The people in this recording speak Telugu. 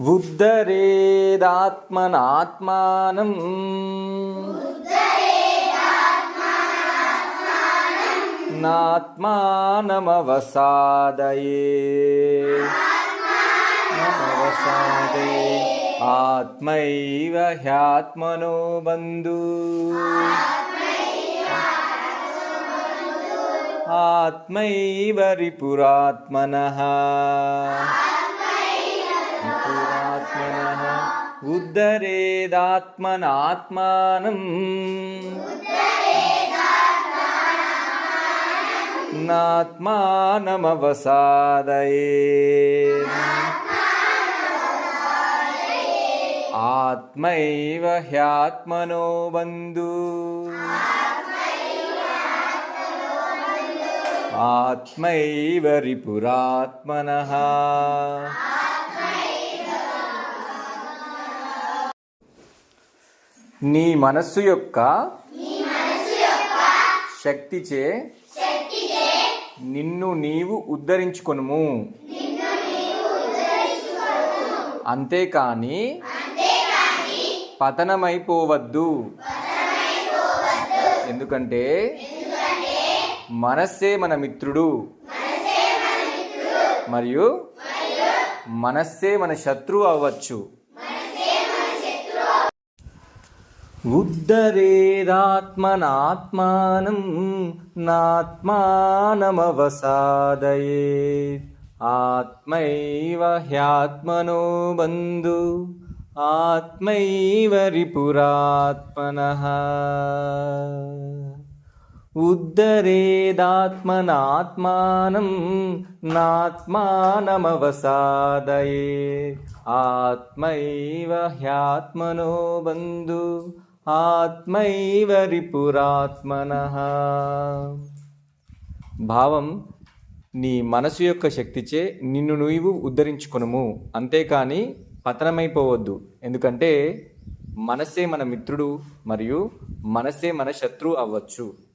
बुद्धरेदात्मनात्मानम् नमवसादये आत्मैव ह्यात्मनो बन्धु। आत्मैव रिपुरात्मनः। రిపురాత్మనः ఉద్ధరేదాత్మనాత్మానం. నాత్మానమవసాదయే. ఆత్మైవ హ్యాత్మనో బంధు. ఆత్మైవ రిపురాత్మనః. నీ మనస్సు యొక్క శక్తిచే నిన్ను నీవు ఉద్ధరించుకొనుము. అంతేకాని పతనమైపోవద్దు. ఎందుకంటే మనస్సే మన మిత్రుడు. మరియు మనస్సే మన శత్రువు అవ్వచ్చు. उद्धरेदात्मनात्मानं नात्मानमवसाधये आत्मैव ह्यात्मनो बन्धु आत्मैव रिपुरात्मनः। उद्धरेदात्मनात्मानं नात्मानमवसादये। आत्मैव ह्यात्मनो बन्धु ఆత్మైవ రిపురాత్మన. భావం నీ మనసు యొక్క శక్తిచే నిన్ను నువ్వు ఉద్ధరించుకొనుము. అంతేకాని పతనమైపోవద్దు. ఎందుకంటే మనసే మన మిత్రుడు మరియు మనసే మన శత్రువు అవ్వచ్చు.